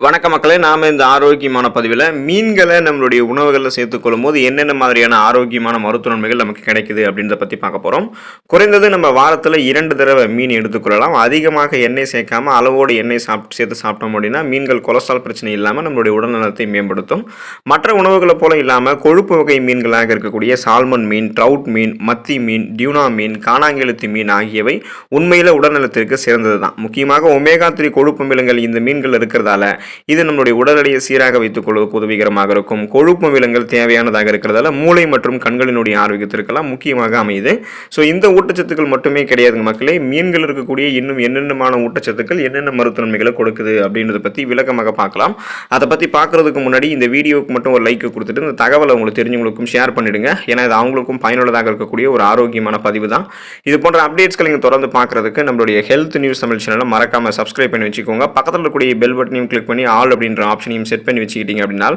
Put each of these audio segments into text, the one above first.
வணக்க மக்களே நாம் இந்த ஆரோக்கியமான பதிவில் மீன்களை நம்மளுடைய உணவுகளில் சேர்த்துக்கொள்ளும் போது என்னென்ன மாதிரியான ஆரோக்கியமான மருத்துவ நன்மைகள் நமக்கு கிடைக்குது அப்படின்றத பற்றி பார்க்க போகிறோம் குறைந்தது நம்ம வாரத்தில் இரண்டு தடவை மீன் எடுத்துக்கொள்ளலாம் அதிகமாக எண்ணெய் சேர்க்காம அளவோடு எண்ணெய் சாப்பிட்டு சேர்த்து சாப்பிட்டோம் அப்படின்னா மீன்கள் கொலஸ்ட்ரால் பிரச்சனை இல்லாமல் நம்மளுடைய உடல்நலத்தை மேம்படுத்தும். மற்ற உணவுகளை போல இல்லாமல் கொழுப்பு வகை மீன்களாக இருக்கக்கூடிய சால்மன் மீன் ட்ரவுட் மீன் மத்தி மீன் டியூனா மீன் காணாங்கெழுத்தி மீன் ஆகியவை உண்மையில் உடல்நலத்திற்கு சிறந்தது தான் முக்கியமாக ஒமேகா த்ரீ கொழுப்பு அமிலங்கள் இந்த மீன்கள் இருக்கிறதால இது நம்மளுடைய உடல் எடையை சீராக வைத்துக் கொள்வதற்கு உதவிகரமாக இருக்கும். கொழுப்பு விலங்கள் தேவையானதாக இருக்கிறதால மூளை மற்றும் கண்களினுடைய ஆரோக்கியத்திற்கெல்லாம் முக்கியமாக அமையுது. ஸோ இந்த ஊட்டச்சத்துக்கள் மட்டுமே கிடையாதுங்க மக்களே. மீன்கள் இருக்கக்கூடிய இன்னும் என்னென்னமான ஊட்டச்சத்துக்கள் என்னென்ன மருத்துவ நன்மைகளை கொடுக்குது அப்படின்றத பற்றி விளக்கமாக பார்க்கலாம். அதை பற்றி பார்க்குறதுக்கு முன்னாடி இந்த வீடியோவுக்கு மட்டும் ஒரு லைக் கொடுத்துட்டு இந்த தகவலை உங்களுக்கு தெரிஞ்சவங்களுக்கும் ஷேர் பண்ணிடுங்க. ஏன்னா இது அவங்களுக்கும் பயனுள்ளதாக இருக்கக்கூடிய ஒரு ஆரோக்கியமான பதிவு தான். இது போன்ற அப்டேட்ஸ்களை நீங்கள் தொடர்ந்து பார்க்குறதுக்கு நம்மளுடைய ஹெல்த் நியூஸ் தமிழ் சேனலை மறக்காமல் சப்ஸ்கிரைப் பண்ணி வச்சுக்கோங்க. பக்கத்தில் இருக்கக்கூடிய பெல் பட்டனையும் கிளிக் பண்ணி ஆல் அப்படின்ற ஆப்ஷனையும் செட் பண்ணி வச்சுக்கிட்டீங்க அப்படின்னா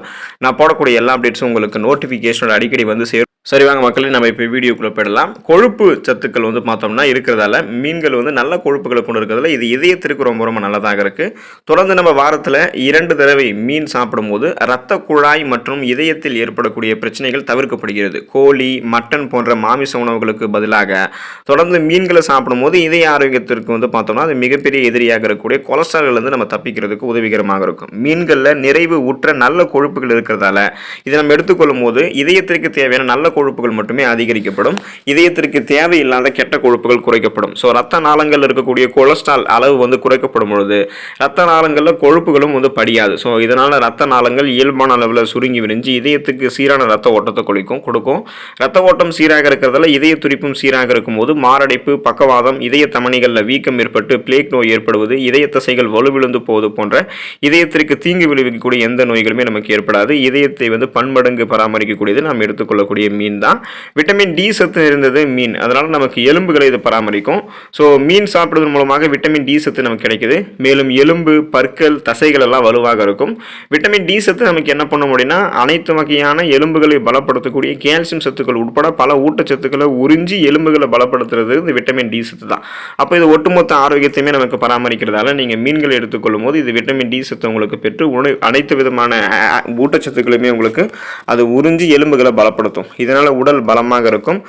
நான் போடக்கூடிய எல்லா அப்டேட்ஸும் உங்களுக்கு நோட்டிஃபிகேஷனோட அடிக்கடி வந்து சேரும். சரி வாங்க மக்களே நம்ம இப்போ வீடியோக்குள்ளே போயிடலாம். கொழுப்பு சத்துக்கள் வந்து பார்த்தோம்னா இருக்கிறதால மீன்கள் வந்து நல்ல கொழுப்புகளை கொண்டு இருக்கிறதுல இது இதயத்திற்கு ரொம்ப ரொம்ப நல்லதாக இருக்குது தொடர்ந்து நம்ம வாரத்தில் இரண்டு தடவை மீன் சாப்பிடும்போது இரத்த குழாய் மற்றும் இதயத்தில் ஏற்படக்கூடிய பிரச்சனைகள் தவிர்க்கப்படுகிறது. கோழி மட்டன் போன்ற மாமிச உணவுகளுக்கு பதிலாக தொடர்ந்து மீன்களை சாப்பிடும்போது இதய ஆரோக்கியத்திற்கு வந்து பார்த்தோம்னா அது மிகப்பெரிய எதிரியாக இருக்கக்கூடிய கொலஸ்ட்ரால் வந்து நம்ம தப்பிக்கிறதுக்கு உதவிகரமாக இருக்கும். மீன்களில் நிறைவு உற்ற நல்ல கொழுப்புகள் இருக்கிறதால இதை நம்ம எடுத்துக்கொள்ளும் போது இதயத்திற்கு தேவையான நல்ல கொழுப்புகள் மட்டுமே அதிகரிக்கப்படும். இதயத்திற்கு தேவையில்லாத கெட்ட கொழுப்புகள் குறைக்கப்படும். ஸோ ரத்த நாளங்கள் இருக்கக்கூடிய கொலஸ்ட்ரால் அளவு வந்து குறைக்கப்படும் பொழுது ரத்த நாளங்களில் கொழுப்புகளும் வந்து படியாது. ஸோ இதனால் ரத்த நாளங்கள் இயல்பான அளவில் சுருங்கி விரிஞ்சு இதயத்துக்கு சீரான ரத்த ஓட்டத்தை குளிக்கும் கொடுக்கும். ரத்த ஓட்டம் சீராக இருக்கிறதால இதய துடிப்பும் சீராக இருக்கும்போது மாரடைப்பு பக்கவாதம் இதய தமணிகளில் வீக்கம் ஏற்பட்டு பிளேக் நோய் ஏற்படுவது இதய தசைகள் வலுவிழுந்து போவது போன்ற இதயத்திற்கு தீங்கு விளைவிக்கக்கூடிய எந்த நோய்களுமே நமக்கு ஏற்படாது. இதயத்தை வந்து பன்மடங்கு பராமரிக்கக்கூடியது நாம் எடுத்துக்கொள்ளக்கூடிய மீன் தான். விட்டமின் டி சத்து இருந்தது மீன். அதனால் நமக்கு எலும்புகளை இது பராமரிக்கும். ஸோ மீன் சாப்பிடுவதன் மூலமாக விட்டமின் டி சத்து நமக்கு கிடைக்குது. மேலும் எலும்பு பற்கள் தசைகள் எல்லாம் வலுவாக இருக்கும். விட்டமின் டி சத்து நமக்கு என்ன பண்ண முடியும்னா அனைத்து வகையான எலும்புகளை பலப்படுத்தக்கூடிய கால்சியம் சத்துக்கள் உட்பட பல ஊட்டச்சத்துக்களை உறிஞ்சி எலும்புகளை பலப்படுத்துறது இந்த விட்டமின் டி சத்து தான். அப்போ இது ஒட்டுமொத்த ஆரோக்கியத்தையுமே நமக்கு பராமரிக்கிறதால நீங்கள் மீன்களை எடுத்துக்கொள்ளும் போது இது விட்டமின் டி சத்து உங்களுக்கு பெற்று உணவு அனைத்து விதமான ஊட்டச்சத்துக்களுமே உங்களுக்கு அது உறிஞ்சி எலும்புகளை பலப்படுத்தும். இதனால் உடல் பலமாக இருக்கும்.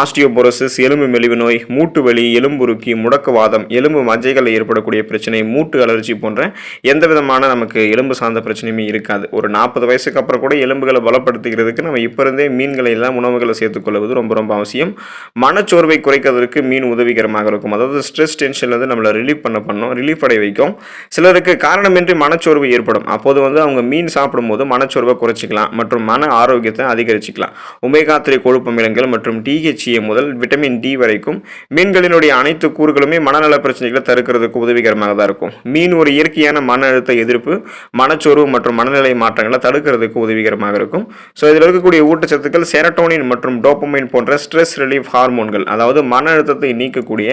ஆஸ்டியோபோரோசிஸ் எலும்பு மெலிவு நோய் மூட்டு வலி எலும்புருக்கி முடக்குவாதம் எலும்பு மஜ்ஜைகளில் ஏற்படக்கூடிய பிரச்சனை மூட்டு அலர்ஜி போன்ற எந்த விதமான நமக்கு எலும்பு சார்ந்த பிரச்சனையுமே இருக்காது. ஒரு நாற்பது வயசுக்கு அப்புறம் கூட எலும்புகளை பலப்படுத்திக்கிறதுக்கு நம்ம இப்போ இருந்தே மீன்களை எல்லாம் உணவுகளை சேர்த்துக்கொள்வது ரொம்ப ரொம்ப அவசியம். மனச்சோர்வை குறைக்கிறதுக்கு மீன் உதவிகரமாக இருக்கும். அதாவது ஸ்ட்ரெஸ் டென்ஷன் வந்து நம்மளை ரிலீஃப் பண்ண பண்ணும் ரிலீஃப் அடைய வைக்கும். சிலருக்கு காரணமின்றி மனச்சோர்வு ஏற்படும். அப்போது வந்து அவங்க மீன் சாப்பிடும்போது மனச்சோர்வை குறைச்சிக்கலாம் மற்றும் மன ஆரோக்கியத்தை அதிகரிச்சுக்கலாம். ஒமேகா த்ரீ கொழுப்பு அமிலங்கள் மற்றும் டிஹெச்ஏ முதல் விட்டமின் டி வரைக்கும் மீன்களினுடைய அனைத்து கூறுகளுமே மனநல பிரச்சனைகளை தடுக்கிறதுக்கு உதவிகரமாக தான் இருக்கும். மீன் ஒரு இயற்கையான மன அழுத்த எதிர்ப்பு மனச்சோர்வு மற்றும் மனநிலை மாற்றங்களை தடுக்கிறதுக்கு உதவிகரமாக இருக்கும். ஸோ இதில் இருக்கக்கூடிய ஊட்டச்சத்துக்கள் செரட்டோனின் மற்றும் டோப்பமைன் போன்ற ஸ்ட்ரெஸ் ரிலீஃப் ஹார்மோன்கள் அதாவது மன அழுத்தத்தை நீக்கக்கூடிய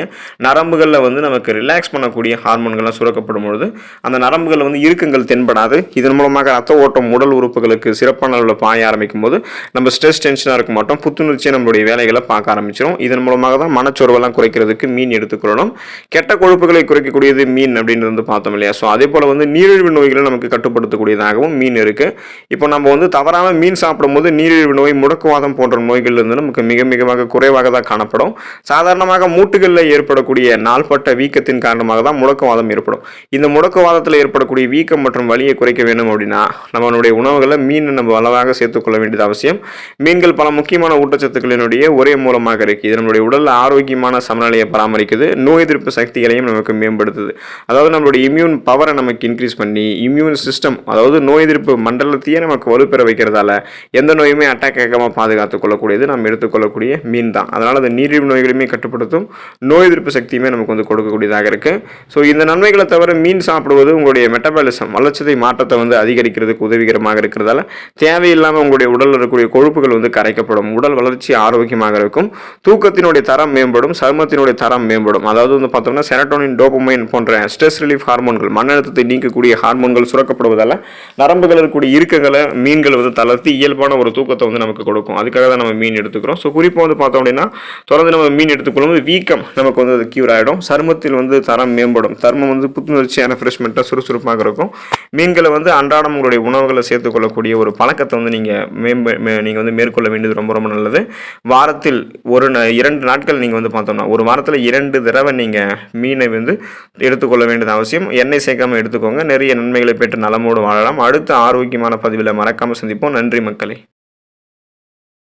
நரம்புகளில் வந்து நமக்கு ரிலாக்ஸ் பண்ணக்கூடிய ஹார்மோன்கள்லாம் சுரக்கப்படும் பொழுது அந்த நரம்புகள் வந்து இறுக்கங்கள் தென்படாது. இதன் மூலமாக ரத்த ஓட்டம் உடல் உறுப்புகளுக்கு சிறப்பான அளவில் பாய ஆரம்பிக்கும் போது நம்ம ஸ்ட்ரெஸ் டென்ஷனாக இருக்க மாட்டோம் புத்துணர்ச்சியை நம்மளுடைய வேலைகளை பார்க்க ஆரம்பிச்சிடும் இதன் மூலமாக தான் மனச்சோர்வெல்லாம் குறைக்கிறதுக்கு மீன் எடுத்துக்கொள்ளணும் கெட்ட கொழுப்புகளை குறைக்கக்கூடியது மீன் அப்படின்றது வந்து பார்த்தோம் இல்லையா? ஸோ அதே போல் வந்து நீரிழிவு நோய்களை நமக்கு கட்டுப்படுத்தக்கூடியதாகவும் மீன் இருக்குது இப்போ நம்ம வந்து தவறாமல் மீன் சாப்பிடும்போது நீரிழிவு நோய் முடக்குவாதம் போன்ற நோய்கள்லேருந்து நமக்கு மிக மிகமாக குறைவாக தான் காணப்படும். சாதாரணமாக மூட்டுகளில் ஏற்படக்கூடிய நாள்பட்ட வீக்கத்தின் காரணமாக தான் முடக்குவாதம் ஏற்படும். இந்த முடக்குவாதத்தில் ஏற்படக்கூடிய வீக்கம் மற்றும் வலியை குறைக்க வேண்டும் அப்படின்னா நம்மளுடைய உணவுகளை மீன் நம்ம அளவாக சேர்த்துக்கொள்ள வேண்டியது அவசியம். மீன்கள் பல முக்கியமான ஊட்டச்சத்துக்களினுடைய ஒரே மூலமாக இருக்குது இது நம்மளுடைய உடல் ஆரோக்கியமான சமநிலையை பராமரிக்குது. நோய் எதிர்ப்பு சக்திகளையும் நமக்கு மேம்படுத்துது. அதாவது நம்மளுடைய இம்யூன் பவரை நமக்கு இன்க்ரீஸ் பண்ணி இம்யூன் சிஸ்டம் அதாவது நோய் எதிர்ப்பு மண்டலத்தையே நமக்கு வலுப்பெற வைக்கிறதால எந்த நோயுமே அட்டாக் ஆகாமல் பாதுகாத்துக் கொள்ளக்கூடியது நம்ம எடுத்துக்கொள்ளக்கூடிய மீன் தான். அதனால் அது நீரிழிவு நோய்களையுமே கட்டுப்படுத்தும் நோய் எதிர்ப்பு சக்தியுமே நமக்கு வந்து கொடுக்கக்கூடியதாக இருக்குது ஸோ இந்த நன்மைகளை தவிர மீன் சாப்பிடுவது உங்களுடைய மெட்டபாலிசம் வளர்ச்சதை மாற்றத்தை வந்து அதிகரிக்கிறதுக்கு உதவிகரமாக இருக்கிறதால தேவையில்லாமல் உங்களுடைய உடலில் இருக்கக்கூடிய கொழுப்புகள் வந்து கரைக்கப்படும் ஏற்படும். உடல் வளர்ச்சி ஆரோக்கியமாக இருக்கும். தூக்கத்தினுடைய தரம் மேம்படும். சருமத்தினுடைய தரம் மேம்படும். அதாவது வந்து பார்த்தோம்னா செரட்டோனின் டோபமைன் போன்ற ஸ்ட்ரெஸ் ரிலீஃப் ஹார்மோன்கள் மன அழுத்தத்தை நீக்கக்கூடிய ஹார்மோன்கள் சுரக்கப்படுவதால் நரம்புகள் இருக்கக்கூடிய இறுக்கங்களை மீன்கள் வந்து தளர்த்தி இயல்பான ஒரு தூக்கத்தை வந்து நமக்கு கொடுக்கும். அதுக்காக தான் நம்ம மீன் எடுத்துக்கிறோம். ஸோ குறிப்பாக வந்து பார்த்தோம் அப்படின்னா தொடர்ந்து நம்ம மீன் எடுத்துக்கொள்ளும்போது வீக்கம் நமக்கு வந்து அது கியூர் ஆகிடும் சருமத்தில் வந்து தரம் மேம்படும். சருமம் வந்து புத்துணர்ச்சியான ஃப்ரெஷ்மெண்ட்டாக சுறுசுறுப்பாக இருக்கும். மீன்களை வந்து அன்றாடம் உங்களுடைய உணவுகளை சேர்த்துக்கொள்ளக்கூடிய ஒரு பழக்கத்தை வந்து நீங்கள் மேம்ப நீங்கள் வந்து மேற்கொள்ள வேண்டும் வேண்டியது ரொம்ப ரொம்ப நல்லது. வாரத்தில் ஒரு இரண்டு நாட்கள் நீங்கள் வந்து பார்த்தோம்னா ஒரு வாரத்தில் இரண்டு தடவை நீங்கள் மீனை வந்து எடுத்துக்கொள்ள வேண்டியது அவசியம். எண்ணெய் சேர்க்காம எடுத்துக்கோங்க. நிறைய நன்மைகளை பெற்று நலமோடு வாழலாம். அடுத்த ஆரோக்கியமான பதிவில் மறக்காமல் சந்திப்போம். நன்றி மக்களே.